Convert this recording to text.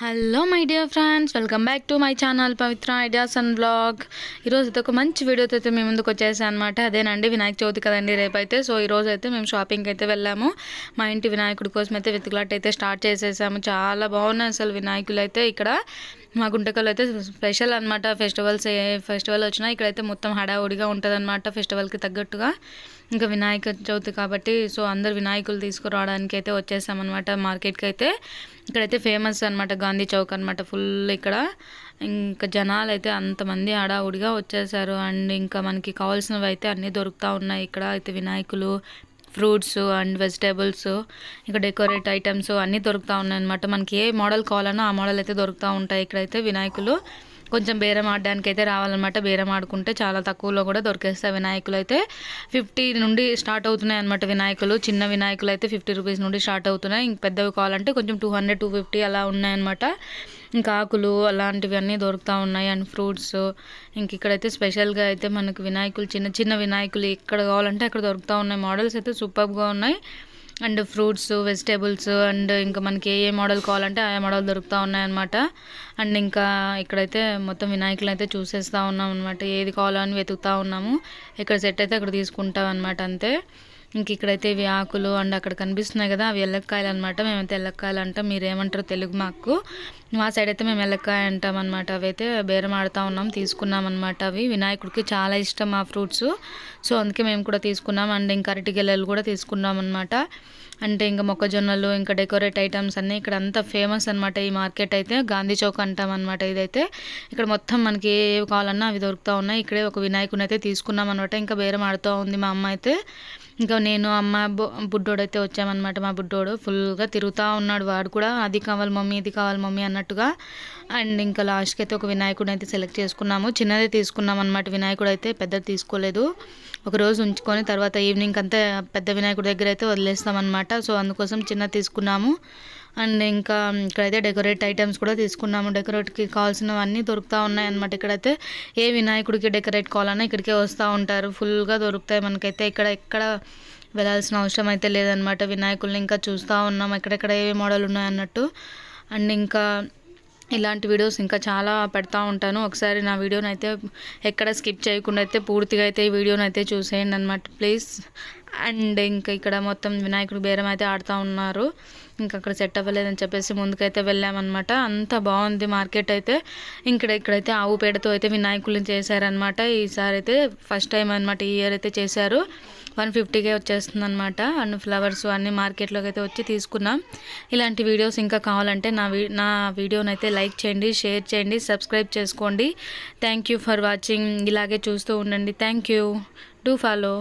Hello my dear friends welcome back to my channel Pavitra ideas and blog ఈరోజు అయితే ఒక మంచి వీడియోతో అయితే మేము ముందుకు వచ్చేసాను అనమాట అదేనండి వినాయక చవితి కదండి రేపైతే. సో ఈ అయితే మేము షాపింగ్కి అయితే వెళ్ళాము. మా ఇంటి వినాయకుడి కోసం అయితే వెతుకులాట్ అయితే స్టార్ట్ చేసేసాము. చాలా బాగున్నాయి అసలు వినాయకులు అయితే ఇక్కడ మా గుంటకల్లో అయితే స్పెషల్ అనమాట ఫెస్టివల్స్ ఏ ఫెస్టివల్ వచ్చినా ఇక్కడైతే మొత్తం హడావుడిగా ఉంటుంది అనమాట ఫెస్టివల్కి తగ్గట్టుగా. ఇంకా వినాయక చవితి కాబట్టి సో అందరు వినాయకులు తీసుకురావడానికి అయితే వచ్చేసామన్నమాట మార్కెట్కి అయితే ఇక్కడైతే ఫేమస్ అనమాట గాంధీ చౌక్ అనమాట ఫుల్ ఇక్కడ. ఇంకా జనాలు అయితే అంతమంది హడావుడిగా వచ్చేసారు. అండ్ ఇంకా మనకి కావాల్సినవి అయితే అన్నీ దొరుకుతూ ఉన్నాయి ఇక్కడ. అయితే వినాయకులు ఫ్రూట్స్ అండ్ వెజిటేబుల్స్ ఇంకా డెకరేట్ ఐటమ్స్ అన్నీ దొరుకుతూ ఉన్నాయి అనమాట మనకి ఏ మోడల్ కావాలన్నా ఆ మోడల్ అయితే దొరుకుతూ ఉంటాయి ఇక్కడైతే వినాయకులు. కొంచెం బేరం ఆడడానికి అయితే రావాలన్నమాట. బేరం ఆడుకుంటే చాలా తక్కువలో కూడా దొరికేస్తాయి వినాయకులు అయితే ఫిఫ్టీ నుండి స్టార్ట్ అవుతున్నాయి అనమాట వినాయకులు. చిన్న వినాయకులు అయితే ఫిఫ్టీ రూపీస్ నుండి స్టార్ట్ అవుతున్నాయి. ఇంక పెద్దవి కావాలంటే కొంచెం టూ హండ్రెడ్ టూ ఫిఫ్టీ అలా ఉన్నాయన్నమాట. ఇంకా ఆకులు అలాంటివి అన్నీ దొరుకుతూ ఉన్నాయి. And fruits. ఇంక ఇక్కడైతే స్పెషల్గా అయితే మనకు వినాయకులు చిన్న చిన్న వినాయకులు ఎక్కడ కావాలంటే అక్కడ దొరుకుతూ ఉన్నాయి. మోడల్స్ అయితే సూపర్గా ఉన్నాయి. అండ్ ఫ్రూట్స్ వెజిటేబుల్స్ అండ్ ఇంకా మనకి ఏ ఏ మోడల్ కావాలంటే ఆ మోడల్ దొరుకుతూ ఉన్నాయన్నమాట. అండ్ ఇంకా ఇక్కడైతే మొత్తం వినాయకులు అయితే చూసేస్తూ ఉన్నాం అనమాట ఏది కావాలని వెతుకుతూ ఉన్నాము. ఇక్కడ సెట్ అయితే అక్కడ తీసుకుంటాం అనమాట అంతే. ఇంక ఇక్కడైతే ఇవి ఆకులు అండ్ అక్కడ కనిపిస్తున్నాయి కదా అవి ఎల్లక్కాయలు అనమాట మేమైతే ఎల్లక్కాయలు అంటాం. మీరేమంటారు తెలుగు మాకు. మా సైడ్ అయితే మేము ఎల్లక్కాయ అంటాం అనమాట అవి అయితే బేరం ఆడుతూ ఉన్నాం తీసుకున్నాం అనమాట అవి. వినాయకుడికి చాలా ఇష్టం ఆ ఫ్రూట్స్ సో అందుకే మేము కూడా తీసుకున్నాం. అండ్ ఇంకా అరటి గెలలు కూడా తీసుకున్నాం అనమాట అంటే ఇంకా మొక్కజొన్నలు ఇంకా డెకరేట్ ఐటమ్స్ అన్నీ ఇక్కడ అంతా ఫేమస్ అనమాట ఈ మార్కెట్ అయితే. గాంధీ చౌక్ అంటాం అనమాట ఇదైతే. ఇక్కడ మొత్తం మనకి ఏవి కావాలన్నా అవి దొరుకుతూ ఉన్నాయి. ఇక్కడే ఒక వినాయకుని అయితే తీసుకున్నాం అనమాట ఇంకా బేరం ఆడుతూ ఉంది మా అమ్మ అయితే. ఇంకా నేను అమ్మ బుడ్డోడు అయితే వచ్చామన్నమాట మా బుడ్డోడు. ఫుల్గా తిరుగుతూ ఉన్నాడు. వాడు కూడా అది కావాలి మమ్మీ ఇది కావాలి మమ్మీ అన్నట్టుగా. అండ్ ఇంకా లాస్ట్కి అయితే ఒక వినాయకుడు అయితే సెలెక్ట్ చేసుకున్నాము. చిన్నదే తీసుకున్నాం అనమాట వినాయకుడు అయితే పెద్దది తీసుకోలేదు. ఒక రోజు ఉంచుకొని తర్వాత ఈవినింగ్ అంతా పెద్ద వినాయకుడి దగ్గర అయితే వదిలేస్తాం అనమాట సో అందుకోసం చిన్న తీసుకున్నాము. అండ్ ఇంకా ఇక్కడైతే డెకరేట్ ఐటమ్స్ కూడా తీసుకున్నాము. డెకరేట్కి కావాల్సినవన్నీ దొరుకుతూ ఉన్నాయి అనమాట ఇక్కడైతే. ఏ వినాయకుడికి డెకరేట్ కావాలన్నా ఇక్కడికే వస్తూ ఉంటారు. ఫుల్గా దొరుకుతాయి మనకైతే. ఇక్కడ ఎక్కడ వెళ్ళాల్సిన అవసరం అయితే లేదనమాట వినాయకుల్ని ఇంకా చూస్తూ ఉన్నాం. ఎక్కడెక్కడ ఏ మోడల్ ఉన్నాయన్నట్టు అండ్ ఇంకా ఇలాంటి వీడియోస్ ఇంకా చాలా పెడతా ఉంటాను. ఒకసారి నా వీడియోని అయితే ఎక్కడ స్కిప్ చేయకుండా అయితే పూర్తిగా అయితే ఈ వీడియోని అయితే చూసేయండి అనమాట ప్లీజ్. అండ్ ఇంకా ఇక్కడ మొత్తం వినాయకుడు బేరం అయితే ఆడుతూ ఉన్నారు. ఇంకా అక్కడ సెట్ అవ్వలేదని చెప్పేసి ముందుకైతే వెళ్ళామన్నమాట. అంత బాగుంది మార్కెట్ అయితే. ఇక్కడ ఇక్కడైతే ఆవు పేడతో అయితే వినాయకుల్ని చేశారనమాట ఈసారి అయితే ఫస్ట్ టైం అనమాట ఈ ఇయర్ అయితే చేశారు. వన్ ఫిఫ్టీకే వచ్చేస్తుంది అనమాట అండ్ ఫ్లవర్స్ అన్ని మార్కెట్లోకి అయితే వచ్చి తీసుకున్నాం. ఇలాంటి వీడియోస్ ఇంకా కావాలంటే నా వీ నా వీడియోనైతే లైక్ చేయండి షేర్ చేయండి సబ్స్క్రైబ్ చేసుకోండి. Thank for watching. ఇలాగే చూస్తూ ఉండండి. Thank you. Do follow.